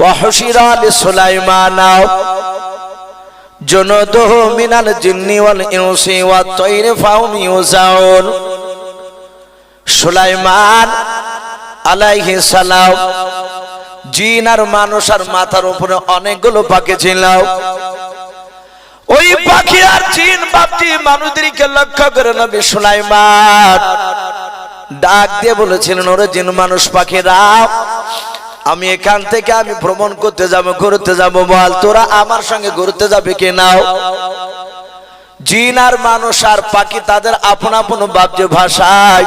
وحشر لسليمان جنوده من الجن والإنس والطير فهم يوزعون সুলাইমান আলাইহি সালাম জিন আর মানুষ আর মাথার উপরে অনেকগুলো পাখি ছিল ওই পাখি আর জিন বাপটি মানুষদেরকে লক্ষ্য করে নবী সুলাইমান ডাক দিয়ে বলেছিলেন ওরে জিন মানুষ পাখিরা আমি এখান থেকে আমি ভ্রমণ করতে যাব, ঘুরতে যাব বল, তোরা আমার সঙ্গে ঘুরতে যাবে কি নাও জিন আর মানুষ আর পাখি তাদের আপন আপন বাব্য ভাষায়।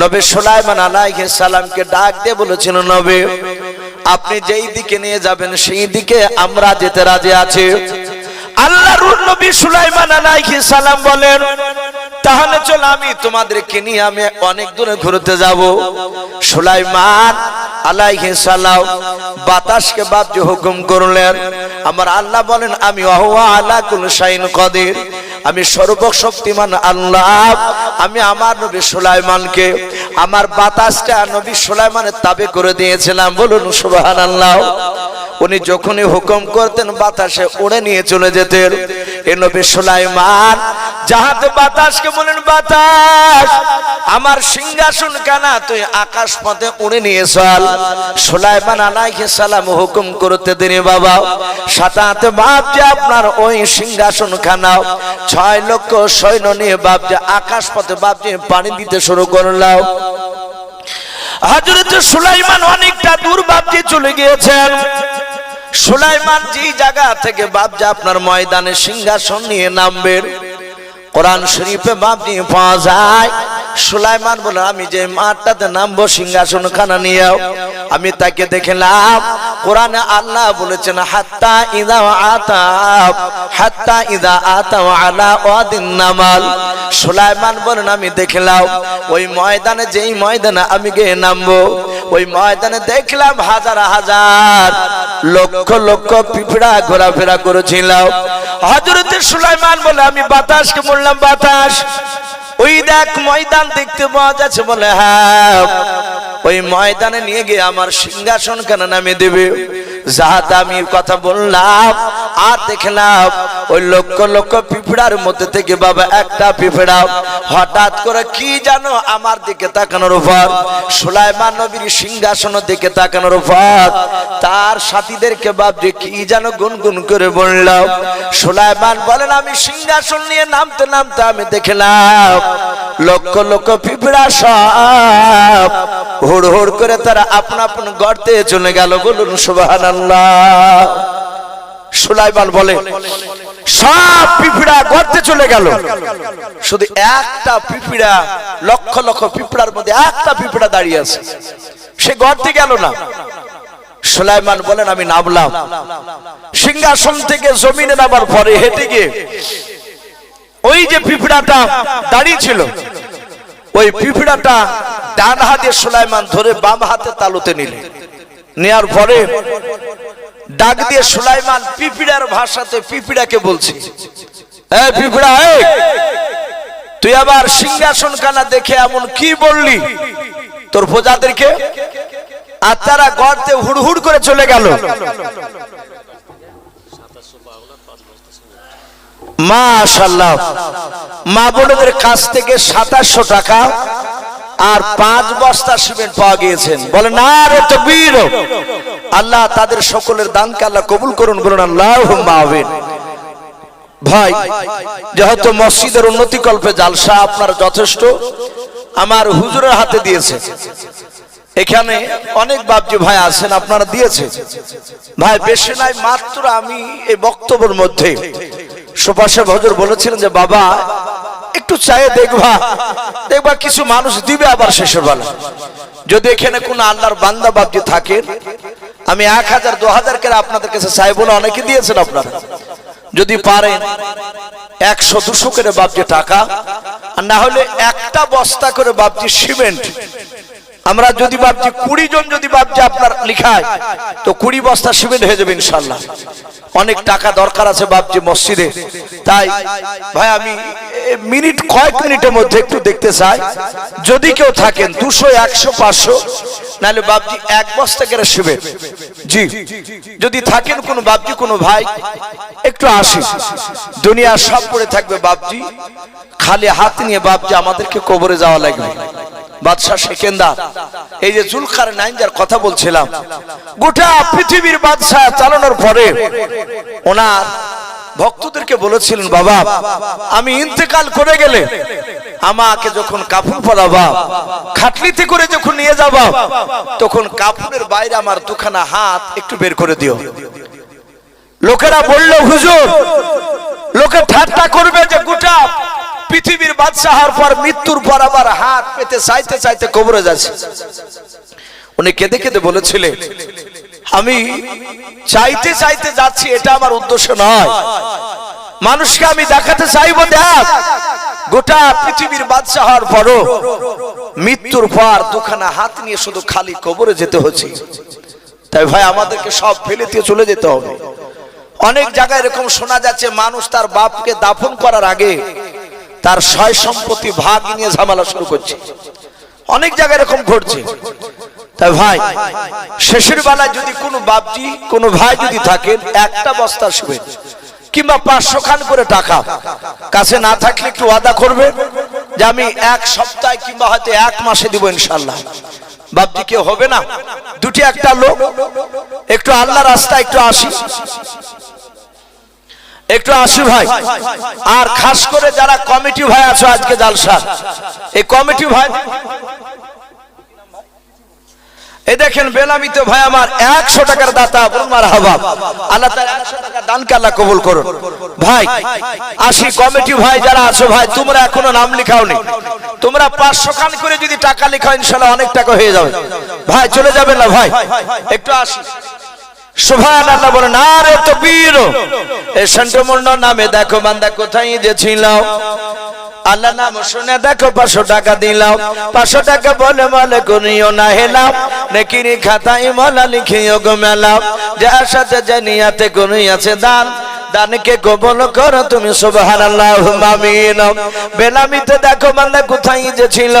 নবী সুলাইমান আলাইহিস সালামকে ডাক দিয়ে বলেছিল, নবী, আপনি যেই দিকে নিয়ে যাবেন সেই দিকে আমরা যেতে রাজি আছি। আল্লাহর নবী সুলাইমান আলাইহিস সালাম বলেন তাহলে চলো আমি তোমাদেরকে নিয়ে আমি অনেক দূরে ঘুরতে যাব। সুলাইমান আলাইহি সালাম বাতাসকে বাপজি হুকুম করলেন। আমার আল্লাহ বলেন, আমি আলা কুল শাইন কদির। আমি সর্বশক্তিমান আল্লাহ। আমি আমার নবী সুলাইমানকে, আমার বাতাসটা নবী সুলাইমানের তাবে করে দিয়েছিলাম। বলুন, সুবহানাল্লাহ। উনি যখনই হুকুম করতেন, বাতাসে উড়ে নিয়ে চলে যেতেন। এ নবী সুলাইমান যাহাতে বাতাসকে বলেন, বাতাস, আমার সিংহাসন কানা, তুই আকাশ পথে উড়ে নিয়ে চল। সুলাইমান আলাইহিস সালাম হুকুম করতে দিনে বাবা। সাতাতে বাপ যে আপনার ওই সিংহাসন খানা ছয় লক্ষ সৈন্য নিয়ে বাপ যে আকাশ পথে বাপ যে পানি দিতে শুরু করলাম। হাজরত সুলাইমান অনেকটা দূর বাপ যে চলে গিয়েছেন। সুলাইমান যে জায়গা থেকে বাপজা আপনার ময়দানে সিংহাসন নিয়ে নামবেন কোরআন শরীফে বাপ নিয়ে পাওয়া যায়। সুলাইমান বলে, আমি যে মাঠটাতে নামবো সিংহাসন খানা নিয়ে আমি তাকে দেখলাম। কোরআনে আল্লাহ বলেছেন, হাত্তা ইদা আতা, হাত্তা ইদা আতা আলা ওয়াদিন নামাল। সুলাইমান বলেন, আমি দেখলাম, ওই ময়দানে, যেই ময়দানে আমি গিয়ে নামবো ওই ময়দানে দেখলাম হাজার হাজার লক্ষ লক্ষ পিঁপড়া ঘোরাফেরা করেছিলাম হজরতে সুলাইমান বলে, আমি বাতাসকে বললাম, বাতাস, ওই দেখ ময়দান দেখতে পাওয়া যাচ্ছে বলে হ্যাঁ ওই ময়দানে নিয়ে গিয়ে আমার সিংহাসন কেন নামে দেবে? আমি কথা বললাম, আর দেখলাম ওই লক্ষ লক্ষ পিঁপড়ার মধ্যে থেকে বাবা একটা পিঁপড়া হঠাৎ করে কি জানো আমার দিকে তাকানোর উপর, সুলাইমান নবীর সিংহাসন দিকে তাকানোর উপর, তার সাথীদেরকে ভাবছে কি যেন গুনগুন করে বললাম সুলাইমান বলেন, আমি সিংহাসন নিয়ে নামতে নামতে আমি দেখলাম লক্ষ লক্ষ পিঁপড়া সব হুড় হুড় করে তারা আপন আপন গর্তে চলে গেল। বলুন সুবাহান সুলাইমান বলে, সব পিঁপড়া গর্তে চলে গেল। শুধু একটা পিঁপড়া, লক্ষ লক্ষ পিঁপড়ার মধ্যে একটা দাঁড়িয়ে আছে। সে গর্তে গেল না। সুলাইমান বলেন, আমি নামলাম। সিংহাসন থেকে জমিনে নামার পরে হেঁটে গিয়ে ওই যে পিঁপড়াটা দাঁড়িয়ে ছিল, ওই পিঁপড়াটা ডান হাতে সুলাইমান ধরে বাম হাতে তালুতে নিলে। নেয়ার পরে ডাক দিয়ে সুলাইমান পিপিড়ার ভাষাতে পিপিড়াকে বলছি। পিপিড়া তুই আবার সিংহাসন কানা দেখে এমন কি বললি? তোর প্রজাদেরকে? আর তারা গর্তে হুড়হুড় করে চলে গেল। মাশাল্লাহ মা বোনদের কাছ থেকে সাতাশশো টাকা আর পাঁচ বস্তা সিমেন্ট পাওয়া গিয়েছেন। বলে না রে তকবীর। আল্লাহ তাদের সকলের দানকে আল্লাহ কবুল করুন, বলুন আল্লাহ ভাই, যেহেতু মসজিদের উন্নতি কল্পে জালসা আপনার যথেষ্ট, আমার হুজুরের হাতে দিয়েছে। এখানে অনেক বাবজি ভাই আছেন, আপনারা দিয়েছে। ভাই, বেশি নাই, মাত্র আমি এই বক্তব্যের মধ্যে। সুপাশে ভজর বলেছিলেন যে, বাবা একটু চায়ে দেখবা দেখবা কিছু মানুষ দিবে আবার শেষের বেলা। যদি এখানে কোন আল্লাহর বান্দা বাবজি থাকে, আমি এক হাজার, দু হাজার করে আপনাদের কাছে চাই বলে অনেকে দিয়েছেন আপনারা। যদি পারেন, একশো, দুশো করে বাবজি টাকা, আর না হলে একটা বস্তা করে বাবজি সিমেন্ট। আমরা যদি ভাবছি কুড়ি জন যদি ভাবছি আপনার লিখায়, তো কুড়ি বস্তা সিমেন্ট হয়ে যাবে ইনশাল্লাহ। অনেক টাকা দরকার আছে ভাবছি মসজিদে। তাই, ভাই, আমি মিনিট কয়েক মিনিটের মধ্যে একটু দেখতে চাই। যদি কেউ থাকেন দুশো, একশো, পাঁচশো নাহলে বাপজি এক বস্তা করে শিবেন জি। যদি থাকেন কোনো বাপজি, কোনো ভাই, একটু আসি। দুনিয়া সব পড়ে থাকবে বাপজি। খালি হাত নিয়ে বাপজি আমাদেরকে কবরে যাওয়া লাগবে। বাদশাহ সেকেন্দার। এই যে জুলকার নাইন যার কথা বলছিলাম, গোটা পৃথিবীর বাদশাহ চালানোর পরে ওনার ভক্তদেরকে বলেছিলেন, বাবা, আমি ইন্তেকাল করে গেলে আমাকে যখন কাপড় পরাবা খাটলিতে করে যখন নিয়ে যাবা, তখন কাপড়ের বাইরে আমার দুখানা হাত একটু বের করে দিও। লোকেরা বলল, হুজুর, লোকে ঠাট্টা করবে যে গোটা পৃথিবীর বাদশাহ হওয়ার পর মৃত্যুর পর আবার হাত পেতে চাইতে চাইতে কবরে যাচ্ছে। উনি কেঁদে কেঁদে বলেছিলেন আমি চাইতে চাইতে যাচ্ছি, এটা আমার উদ্দেশ্য নয়। মানুষকে আমি দেখাতে চাইব, দেখ, গোটা পৃথিবীর বাদশাহ হওয়ার পরও মৃত্যুর পর দুখানা হাত নিয়ে শুধু খালি কবরে যেতে হচ্ছে। তাই ভাই, আমাদেরকে সব ফেলে দিয়ে চলে যেতে হবে। অনেক জায়গায় এরকম শোনা যাচ্ছে, মানুষ তার বাপকে দাফন করার আগে তার সয় সম্পত্তি ভাগ নিয়ে ঝামেলা শুরু করছে। অনেক জায়গায় এরকম ঘটছে। ভাই, শেষের বেলায় যদি কোনো বাপজি, কোনো ভাই যদি থাকেন, একটা বস্তা শুবে কিংবা পাঁচশো খান করে টাকা। কাছে না থাকলে একটু আদা করবে? যে আমি এক সপ্তাহে কিংবা হয়তো এক মাসে দিব ইনশাল্লাহ বাপজি কেউ হবে না? দুটি একটা লোক। একটু আল্লাহ রাস্তা একটু আসি। একটু আসি ভাই। আর খাস করে যারা কমিটি ভাই আছো আজকে জালসা। এই কমিটি ভাই এই দেখেন বেলামিতে ভাই আমার একশো টাকার দাতা বলমার হাবাব আল্লাহ তাআলা একশো টাকা আল্লাহ কবুল করুন। ভাই আসি কমিটি ভাই যারা আছো ভাই, তোমরা এখনও নাম লিখাওনি। তোমরা পাঁচশো খান করে যদি টাকা লিখাও, ইনশাল্লাহ অনেক টাকা হয়ে যাবে। ভাই, চলে যাবে না ভাই? একটু আসি। সুভান আল্লাহ বলেন আরে তো বীর এই সন্টমূর্ণ নামে, দেখো বান্দা, কোথায় যে ছিল আল্লাহ নাম শুনে দেখো, পাঁচশো টাকা দিলাম। পাঁচশো টাকা বলে বলে করিও না হেলাম নেকিরি খাতাই মলা লিখিও গো মেলাম যার সাথে যে নিয়াতে আছে দান, দানকে কবল করো তুমি বেলামিতে দেখো বান্দা কোথায় যে ছিল,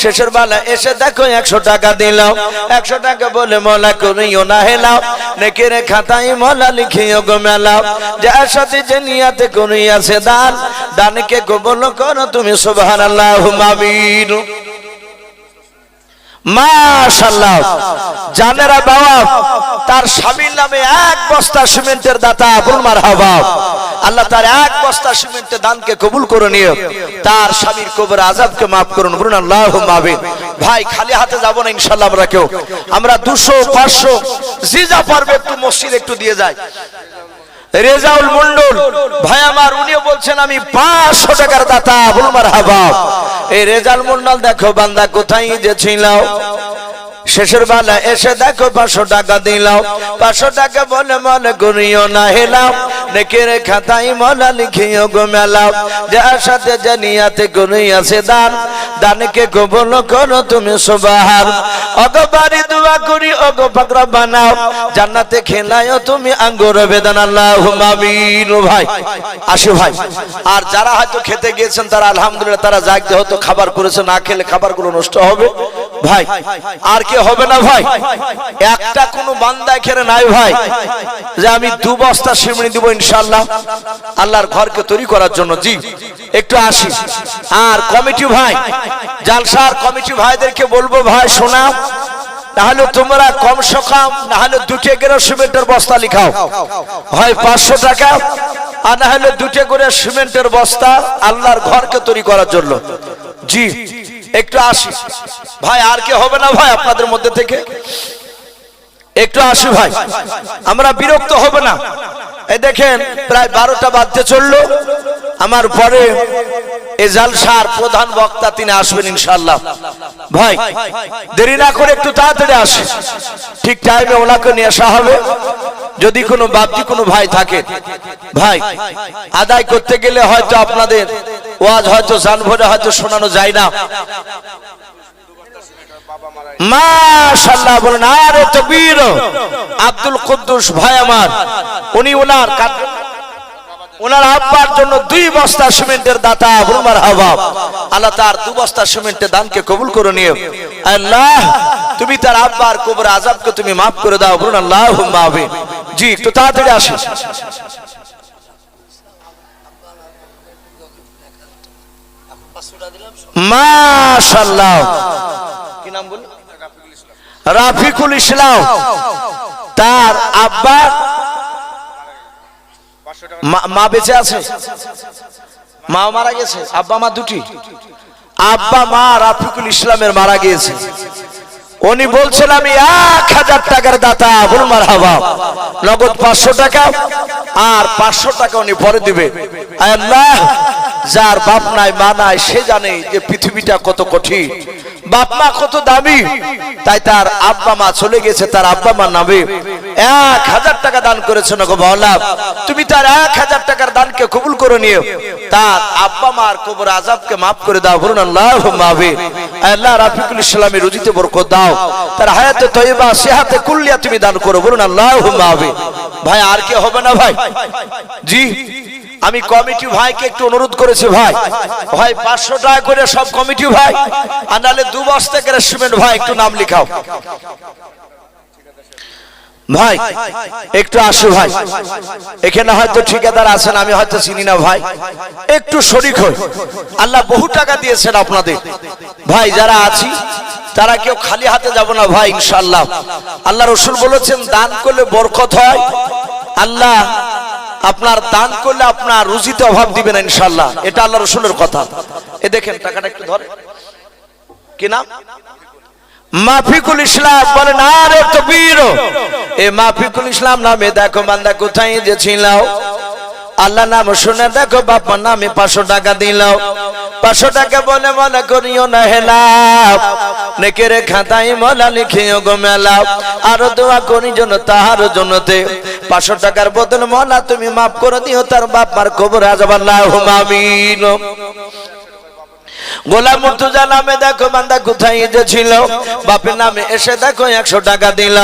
শেষের বেলা এসে দেখো, একশো টাকা দিলাম একশো টাকা বলে মলা করিও না হেলাম নেকের খাতায় মলা লিখিও গো মেলাম যার সাথে যে নিয়াতে আছে দান দানকে কবল করো তুমি সুবহানাল্লাহ আমিন। মাশাল্লাহ তার নামে এক বস্তা সিমেন্টের দাতা আল্লাহ তার এক বস্তা সিমেন্টের দানকে কবুল করে তার স্বামীর কবর মাফ করুন আল্লাহ ভাই, খালি হাতে যাব না ইনশাল্লাহ আমরা কেউ। আমরা দুশো, পাঁচশো জি যা পারবে একটু মসজিদ একটু দিয়ে যায়। রেজাউল মন্ডল, ভাই আমার, উনিও বলছেন, আমি পাঁচশো টাকার দাতা বলমার হাবাব এই রেজাল মন্ডল, দেখো বান্দা কোথায় যে ছিল শেষের বেলা এসে দেখো পাঁচশো টাকা দিলাম। পাঁচশো টাকা বলে মনে করিও না হেলাম। নেকের খাতাই মলা লিখিও গো মেলাম যার সাথে জানিয়াতে আছে দান। দানকে কবল করো তুমি সুবাহার অগো বাড়ি দোয়া করি অগো পাকড়া বানাও। জান্নাতে খেলায়ও তুমি আঙ্গুর বেদান আল্লাহ আমিন। ভাই, আসো ভাই। আর যারা হয়তো খেতে গিয়েছেন, তারা আলহামদুলিল্লাহ, তারা জাগতে হতো খাবার করেছে, না খেলে খাবারগুলো নষ্ট হবে। ভাই, আর কে হবে না ভাই? একটা কোনো বান্দা এখানে নাই ভাই, যে আমি দু বস্তা সিমনি দিব ইনশাল্লাহ আল্লাহর ঘরকে তৈরি করার জন্য। জি, একটু আসি। আর কমিটি ভাই, জালসার কমিটি ভাইদেরকে বলব ভাই, শোনা, তাহলে তোমরা কম সকাম না হলে দুটে করে সিমেন্টের বস্তা লিখাও। হয় পাঁচশো টাকা, আর না হলে দুটে করে সিমেন্টের বস্তা আল্লাহর ঘরকে তৈরি করার জন্য। জি। একটু আসি। ভাই, আর কে হবে না ভাই আপনাদের মধ্যে থেকে? একটু আসি ভাই। আমরা বিরক্ত হব না। এই দেখেন, প্রায় বারোটা বাজতে চলল। আমার পরে এ জালসার প্রধান বক্তা তিনি আসবেন ইনশাল্লাহ ভাই, দেরি না করে একটু তাড়াতাড়ি আসে ঠিক টাইমে ওনাকে নিয়ে আসা হবে। যদি কোনো বাপজি, কোনো ভাই থাকে, ভাই, আদায় করতে গেলে হয়তো আপনাদের ওয়াজ হয়তো জান ভরে হয়তো শোনানো যায় না। মাশাল্লাহ বলেন, আরে আব্দুল কুদ্দুস ভাই আমার, উনি ওনার ওনার আব্বার জন্য দুই বস্তা সিমেন্টের দাতা বুরমার হাবা আল্লাহ তার দু বস্তা সিমেন্টের দানকে কবুল করে নিও আল্লাহ, তুমি তার আব্বার কবর আজাবকে তুমি মাফ করে দাও, বলুন আল্লাহ মাহবে জি, একটু তাড়াতাড়ি আসো মাশাল্লাহ কি নাম বলুন রাফিকুল ইসলাম। তার আব্বা মা- বেঁচে আছে? মাও মারা গেছে, আব্বা, মা দুটি। আব্বা, মা রাফিকুল ইসলামের মারা গিয়েছে। উনি বলছেন, আমি এক হাজার টাকার দাতা হুলমার হাবা নগদ পাঁচশো টাকা, আর পাঁচশো টাকা উনি পরে দিবে। আল্লাহ! যার বাপ নাই, মা নাই, সে জানে যে পৃথিবীটা কত কঠিন। বাপ মা কত দামি। তাই তার আব্বা মা চলে গেছে, তার আব্বা মা নামে। এক হাজার টাকা দান করেছে নগো বাউলা তুমি তার এক হাজার টাকার দানকে কবুল করে নিও। তার আব্বা মার কবর আজাবকে মাফ করে দাও, বলুন আল্লাহ মাহবে আল্লাহ রাফিকুল ইসলামের রুজিতে বরকত দাও। তার হায়াতে তৈবা সেহাতে কুল্লিয়া তুমি দান করো, বলুন আল্লাহ মাহবে ভাই, আর কি হবে না ভাই? জি? আমি কমিটি ভাইকে একটু অনুরোধ করেছি ভাই। ভাই, পাঁচশো টাকা করে সব কমিটি ভাই, আর নাহলে দু বস্তা করে সিমেন্ট ভাই, একটু নাম লিখাও। ভাই, একটু আসো ভাই। এখানে হয়তো ঠিকাদার আছেন, আমি হয়তো চিনি না ভাই। একটু শরিক হই। আল্লাহ বহু টাকা দিয়েছেন আপনাদের। ভাই, যারা আছি, তারা কেউ খালি হাতে যাব না ভাই ইনশাল্লাহ আল্লাহ রসুল বলেছেন, দান করলে বরকত হয়। আল্লাহ আপনার দান করলে আপনার রুজিতে অভাব দিবেন ইনশাল্লাহ এটা আল্লাহ রসুলের কথা। এ দেখেন, টাকাটা একটু ধরে। কি মাফিকুল ইসলাম বলেন আরে তো বীর এ মাফিকুল ইসলাম নামে দেখো বান্দা কোথায় যে আল্লাহ নাম শুনে দেখো বাপা নামে পাঁচশো টাকা দিল পাঁচশো টাকা বলে, মনে করিও না হেলাও নেকের খাতায় মলা লিখিও গো মেলাও আরও দোয়া করি জন্য তাহার জন্যতে পাঁচশো টাকার বদল মলা তুমি মাফ করে দিও তার বাপার খবর আজাব আল্লাহ আমিন। গোলাম মুর্তুজা নামে দেখো, বান্দা কোথায় যে ছিল বাপের নামে এসে দেখো, একশো টাকা দিল।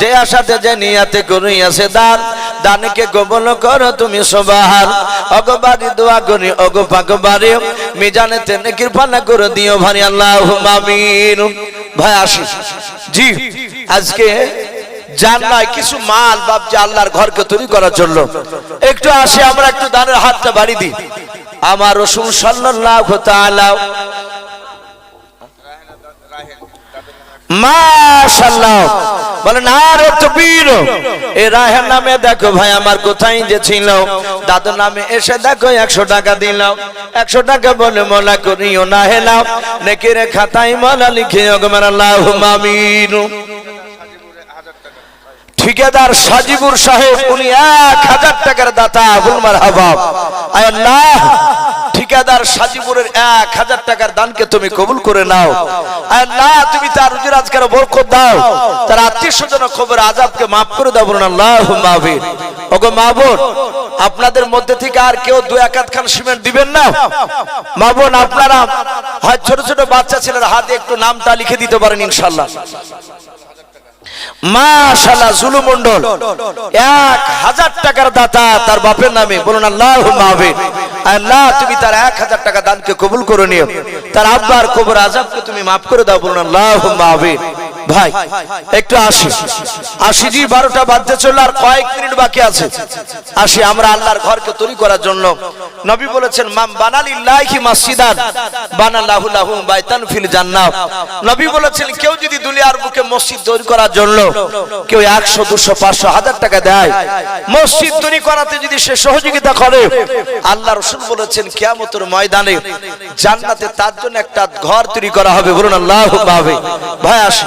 যে আশাতে, যে নিয়াতে করিয়াছে দান। দানকে গোবল করো তুমি সবার। অগবারি দোয়া করি, অগো পাকবারি মিজানে তেনে কৃপানা করে দিও ভারি আল্লাহ মামিন ভাই, আসি। জি, আজকে যার নয় কিছু মাল বাপজি আল্লাহর ঘরকে তৈরি করার জন্য। একটু আসি, আমরা একটু দানের হাতটা বাড়ি দিই। আমার রসুল সাল্লাল্লাহু তাআলা আরে এ নামে দেখো ভাই, আমার কোথায় যে ছিল? নামে এসে দেখো 100 টাকা দিলাম 100 টাকা বলে করিও না খাতায় মোলা লিখে ওগমার আল্লাহুম্মা আমিন। ঠিকাদার সাজিবুর সাহেব, উনি এক হাজার টাকার দাতা বুলমার হাবাব ঠিকাদার সাজিবুরের এক হাজার টাকার দানকে তুমি কবুল করে নাও। আল্লাহ, তুমি তার রুজি রাজকার দাও। তার আত্মীয় স্বজন খবর আজাবকে মাফ করে দাও বলুন আল্লাহ মাহবির ওগো মাহবুর আপনাদের মধ্যে থেকে আর কেউ দু একাত খান সিমেন্ট দিবেন না? মাহবুন আপনারা হয় ছোট ছোট বাচ্চা ছেলের হাতে একটু নামটা লিখে দিতে পারেন ইনশাল্লাহ মাশাল্লাহ জুলু মন্ডল এক হাজার টাকার দাতা তার বাপের নামে বলুন আল্লাহ মাহবিন আল্লাহ, তুমি তার এক হাজার টাকা দানকে কবুল করে নিও। তার আব্বার কবর আজাবকে তুমি মাফ করে দাও, বলুন আল্লাহ মাহবিন ভাই, একটু আসি। আসি জি বারোটা বাজতে চলল, আর কয়েক মিনিট বাকি আছে। আসি, আমরা আল্লাহর ঘরকে তৈরি করার জন্য। নবী বলেছেন, মাম বানালিল্লাহি মাসজিদান, বানালাহু লাহু বাইতান ফিল জান্নাত নবী বলেছেন, কেউ যদি দুনিয়ার বুকে মসজিদ তৈরি করার জন্য কেউ একশো, দুশো, পাঁচশো, হাজার টাকা দেয়, মসজিদ তৈরি করাতে যদি সে সহযোগিতা করে, আল্লাহ রসুল বলেছেন, কিয়ামতের ময়দানে জান্নাতে তার জন্য একটা ঘর তৈরি করা হবে। বলুন, আল্লাহ ভাবে ভাই, আসি।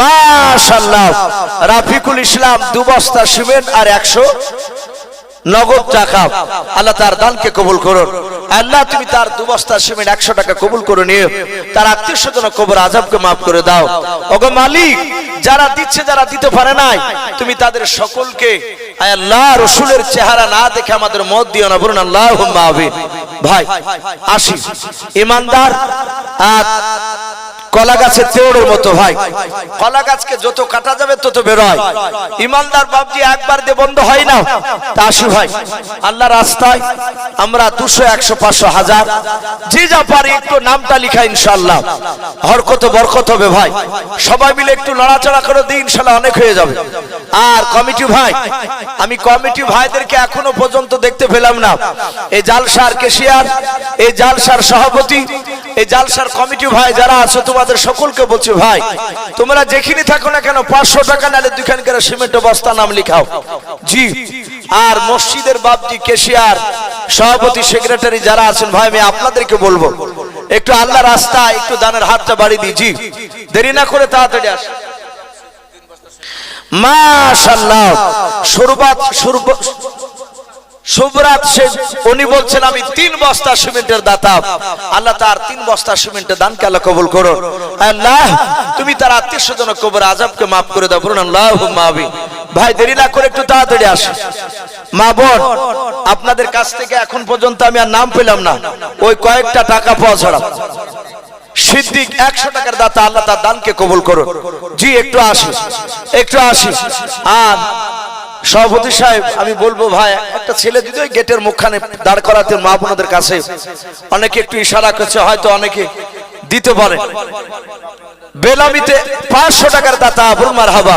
মাশাল্লাহ রাফিকুল ইসলাম দু বস্তা সিমেন্ট আর একশো নগদ টাকা। আল্লাহ তার দানকে কবুল করুন। আল্লাহ, তুমি তার দু বস্তা সিমেন্ট একশো টাকা কবুল করে নিয়ে তার আত্মীয় স্বজন কবর আজাবকে মাফ করে দাও। ওগো মালিক, যারা দিচ্ছে, যারা দিতে পারে নাই, তুমি তাদের সকলকে আল্লাহ, রসুলের চেহারা না দেখে আমাদের মত দিও না বলুন আল্লাহ ভাই আসি ইমানদার কলা গাছের তেওড়ের মতো ভাই। কলা গাছকে যত কাটা যাবে তত বেরোয় ইমানদার বাবজি একবার দিয়ে বন্ধ হয় না। তা আসি ভাই, আল্লাহ রাস্তায় আমরা দুশো, একশো, পাঁচশো, হাজার, যে যা পারি একটু নামটা লিখা ইনশাল্লাহ হরকত বরকত হবে ভাই। সবাই মিলে একটু লড়াচড়া করে দিই ইনশাল্লাহ অনেক হয়ে যাবে। আর কমিটি ভাই, আমি কমিটি ভাইদেরকে এখনও পর্যন্ত দেখতে পেলাম না। এই জালসার কেশিয়ার এই জালসার সভাপতি এই জালসার কমিটি ভাই যারা আছে, তোমাদের সকলকে বলছি ভাই, তোমরা যেখানে থাকো না কেন, পাঁচশো টাকা নালে দুখানকার সিমেন্ট বস্তা নাম লিখাও। জি, আর মসজিদের বাপজি, কেশিয়ার, সভাপতি, সেক্রেটারি যারা আছেন, ভাই, আমি আপনাদেরকে বলব, একটু আল্লাহ রাস্তা, একটু দানের হাতটা বাড়িয়ে দিই, জি, দেরি না করে তাড়াতাড়ি আস। মাশাল্লাহ সুরবাত শেখ, উনি বলছেন, আমি তিন বস্তা সিমেন্টের দাতা। আল্লাহ তার তিন বস্তা সিমেন্টের দানকে আল্লাহ কবুল করো আল্লাহ, তুমি তার আত্মীয় স্বজন কবর আজাবকে মাফ করে দাও, বলুন আল্লাহ মাবি ভাই, দেরি না করে একটু তাড়াতাড়ি আসে মা বোন, আপনাদের কাছ থেকে এখন পর্যন্ত আমি আর নাম পেলাম না। ওই কয়েকটা টাকা পাওয়া ছাড়া। সিদ্দিক একশো টাকার দাতা, আল্লাহ তার দানকে কবুল করো জি, একটু আসি একটু আসি আর সভাপতি সাহেব, আমি বলব ভাই, একটা ছেলে যদি ওই গেটের মুখখানে দাঁড় করাতে মা আপনাদের কাছে অনেকে একটু ইশারা করছে, হয়তো অনেকে দিতে পারে। বেলামিতে পাঁচশো টাকার দাতা আবুল মার হাবা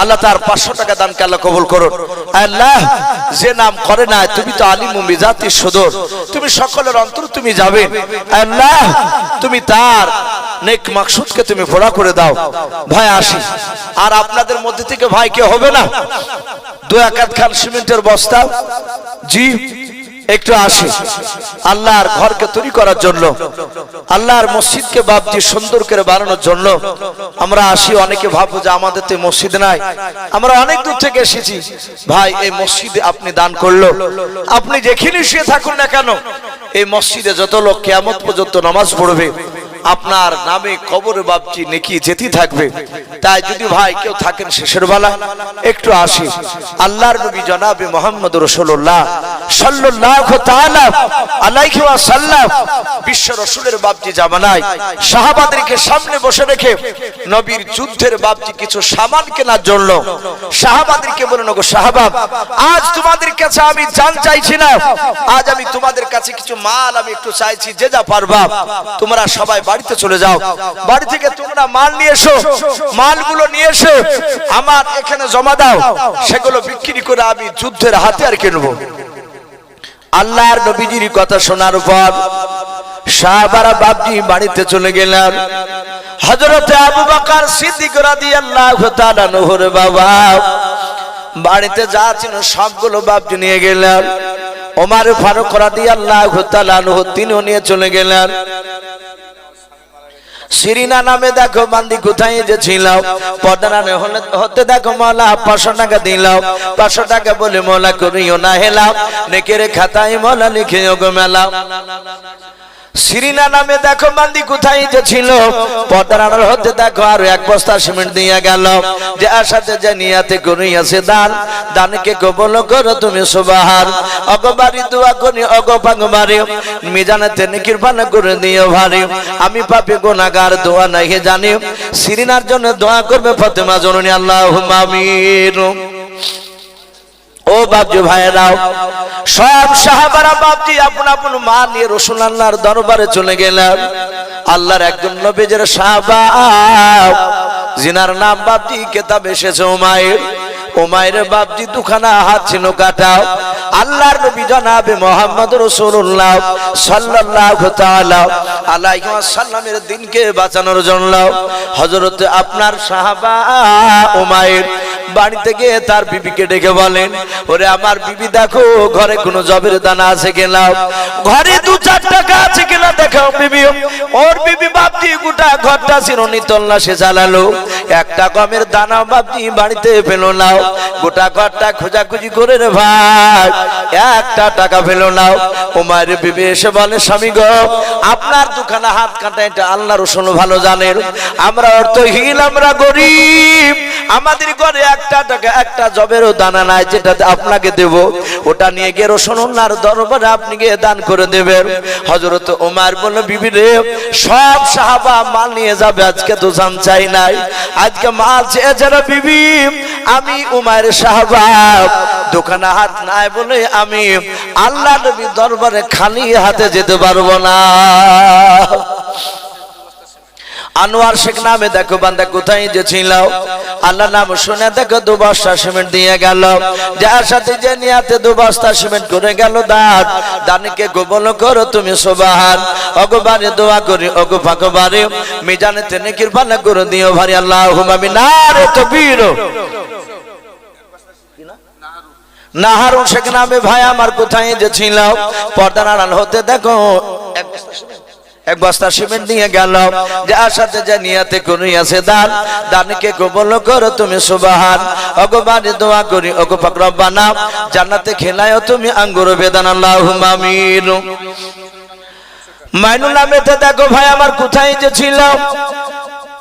আল্লাহ তার পাঁচশো টাকা দানকে আল্লাহ কবুল করুন। আল্লাহ, যে নাম করে না, তুমি তো আলী মুম্বি জাতির সদর। তুমি সকলের অন্তর তুমি যাবে। আল্লাহ, তুমি তার নেক মাকসুদকে তুমি ফোড়া করে দাও। ভাই, আসি। আর আপনাদের মধ্যে থেকে ভাই কে হবে না? দু একাত খান সিমেন্টের বস্তা। জি একটু আসি। আল্লাহর ঘরকে তৈরি করার জন্য, আল্লাহর মসজিদকে বাপজি সুন্দর করে বানানোর জন্য আমরা আসি। অনেকে ভাববো যে আমাদের তো মসজিদ নাই। আমরা অনেক দূর থেকে এসেছি। ভাই, এই মসজিদে আপনি দান করল। আপনি যেখানে শুয়ে থাকুন না কেন, এই মসজিদে যত লোক কেমন পর্যন্ত নামাজ পড়বে আপনার নামে কবর বাপজি নেকি যেতে থাকবে। তাই যদি ভাই কেউ থাকেন শেষের বেলা একটু আসি। আল্লাহর নবী জনাবে মোহাম্মদ রসুল্লাহ তাআলা আলাইহি ওয়াসাল্লাম, বিশ্ব রসুলের বাপজি জামানায় সাহাবাদেরকে সামনে বসে রেখে নবীর যুদ্ধের বাপজি কিছু সামান কেনার জন্য সাহাবাদেরকে বলেন গো সাহাবাব আজ তোমাদের কাছে আমি জান চাইছি না। আজ আমি তোমাদের কাছে কিছু মাল আমি একটু চাইছি, যে যা পারবা। তোমরা সবাই বাড়িতে চলে যাও। বাড়ি থেকে তোমরা মাল নিয়ে এসো। মালগুলো নিয়ে এসে আমার এখানে জমা দাও। সেগুলো বিক্রি করে আমি যুদ্ধের হাতিয়ার কিনবো। আল্লাহর নবীজির কথা শোনার পর সাহাবারা বাপজি বাড়িতে চলে গেলেন। হযরতে আবু বকর সিদ্দিক রাদিয়াল্লাহু তাআলা নহর বাবা বাড়িতে যা ছিল সবগুলো বাপজি নিয়ে গেলেন। ওমর ফারুক রাদিয়াল্লাহু তাআলা নহর তিনিও নিয়ে চলে গেলেন। সিরিনা নামে দেখো বান্দি কোথায় যে ছিল পদারানে হতে দেখো মলা পাঁচশো টাকা দিলাম। পাঁচশো টাকা বলে মোলা করিও না হেলাম। নেকের খাতায় মলা লিখে ওগো মেলা সিরিনা নামে দেখো বান্দি কোথায় যে ছিল। পদারানোর হতে দেখো আর এক বস্তা সিমেন্ট দিয়ে গেল। যে আসাতে যে নিয়াতে করিয়াছে দান। দানকে কবল করো তুমি সুবাহার অগবারি দোয়া করি, অগ পাগবারি মিজানাতে নিকির পানা করে দিও ভারি। আমি পাপি গুনাহগার দোয়া নাই জানি। সিরিনার জন্য দোয়া করবে ফাতেমা জননী আল্লাহ আমিন। ও বাবজি ভাইয়েরাও সব সাহাবারা বাবজি আপন আপন মা নিয়ে রসুল আল্লাহর দরবারে চলে গেলেন। আল্লাহর একজন নবীজের সাহাবা জিনার নাম বাবজি কেতাব এসেছে ওমায়ের ওমায়ের বাবজি দুখানা হাত ছিল কাটাও আল্লাহর নবী জনাবে মোহাম্মদ রসুল্লাহ সাল্লাল্লাহু তাআলা আলাইহি ওয়াসাল্লামের দিনকে বাঁচানোর জন্য হযরত আপনার সাহাবা ওমায়ের বাড়িতে গিয়ে তার বিবিকে ডেকে বলেন, ওরে আমার বিবি দেখো, ঘরে কোনো জবের দানা আছে কিনা? ঘরে দু চার টাকা আছে কিনা দেখো বিবি। ওর বিবি বাপজি গোটা ঘরটা চিরনি তল্লাশে চালালো। একটা গমের দানা বাপজি বাড়িতে পেল নাও গোটা ঘরটা খোঁজাখুঁজি করে রে ভাই, একটা টাকা পেল নাও ওমার বিবি এসে বলে, স্বামী গো, আপনার দুখানা হাত কাটা, এটা আল্লাহ রসুন ভালো জানেন। আমরা অর্থহীন, আমরা গরিব। আমাদের ঘরে একটা টাকা একটা জবেরও দানা নাই যেটা আপনাকে দেব। ওটা নিয়ে গিয়ে রসুনার দরবারে আপনি গিয়ে দান করে দেবেন। হজরত ওমার বলল, বিবি রে, সব সাহাবা মাল নিয়ে যাবে, আজকে তো জান চাই নাই। আজকে মাল চেয়ে যারা বিবি, আমি উমায়ের সাহাবা। দোকানে হাত নাই বলে আমি আল্লাহ নবীর দরবারে খালি হাতে যেতে পারব না। আনোয়ার শেখ নামে দেখো, বান্দা কোথায় যে ছিল আল্লাহ নাম শুনে দেখো দু বস্তা সিমেন্ট দিয়ে গেল। যার সাথে যে নিয়াতে দু বস্তা সিমেন্ট করে গেল দাঁত। দানিকে গোবল করো তুমি সোবাহান। অগবারে দোয়া করি অগো ফাঁকবারে মিজানে তেনে কৃপানা করে দিও ভারি আল্লাহ হুমামি না রে তো বীর নাহারুন শেখ নামে ভাই আমার কোথায় যে ছিল পর্দার আড়াল হতে দেখো, এক এক বস্তা সিমেন্ট নিয়ে গেল। যার সাথে যে নিয়াতে আছে দান। দানকে কবল করো তুমি সুবাহান। অগবানে দোয়া করি অগো ফাকরব্বানা জান্নাতে খেলায়ও তুমি আঙ্গুর বেদান আল্লাহ আমিন। মাইনুল নামেতে দেখো ভাই, আমার কোথায় যে ছিল?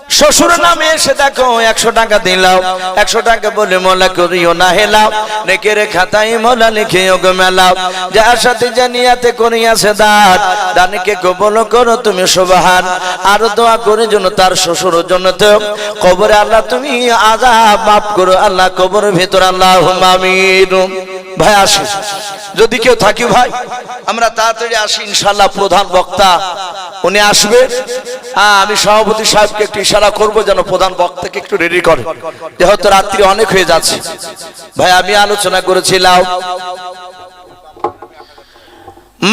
শ্বশুর নামে এসে দেখো, একশো টাকা দিলাম। একশো টাকা বলে মোলা করিও না হেলাম। নেকের খাতায় মোলা লিখে ওগো মেলাও যার সাথে জানিয়াতে করিয়াছে দান দানকে কবল করো তুমি সুবাহান। আর দোয়া করে জন্য তার শ্বশুর জন্য তো কবরে আল্লাহ তুমি আজাব মাফ করো আল্লাহ, কবরের ভেতর আল্লাহ আমিন। ভাই, আসি। যদি কেউ থাকি ভাই, আমরা তাড়াতাড়ি আসি ইনশাল্লাহ প্রধান বক্তা উনি আসবে। আমি সভাপতি সাহেবকে একটু ইশারা করব যেন প্রধান বক্তাকে একটু রেডি করে। যেহেতু রাত্রি অনেক হয়ে যাচ্ছে। ভাই, আমি আলোচনা করেছিলাম।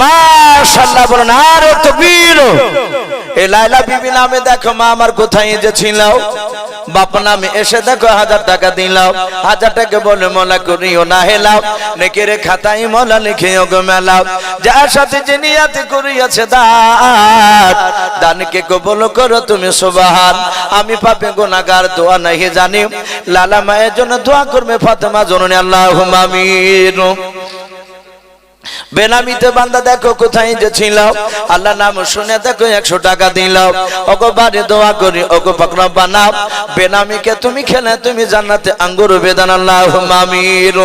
মাশাআল্লাহ, বলেন, আর তো বীর এই লাইলা বিবি নামে দেখো, মা আমার কোথায় যে ছিল বাপ নামে এসে দেখো হাজার টাকা দিলাম। হাজার টাকা বলে মলা করিও না, হেলাও। নেকের খাতাই মলা লিখে গো মেলাও। যার সাথে যে নিয়াতে করিয়াছে দান। দানকে কবল করো তুমি সুবহান। আমি পাপে গুনাহগার দোয়া নাহি জানি। লালা মায়ের জন্য দোয়া করবে ফাতেমা জননী, আল্লাহুম্মা আমিন। বেনামিতে বান্দা দেখো কোথায় যে ছিল। আল্লাহ নাম শুনে দেখো একশো টাকা দিল। ওগো বাড়ি দোয়া করি, ওগো পাকড়া বানাও। বেনামিকে তুমি খেলে, তুমি জান্নাতে আঙ্গুর বেদান মামির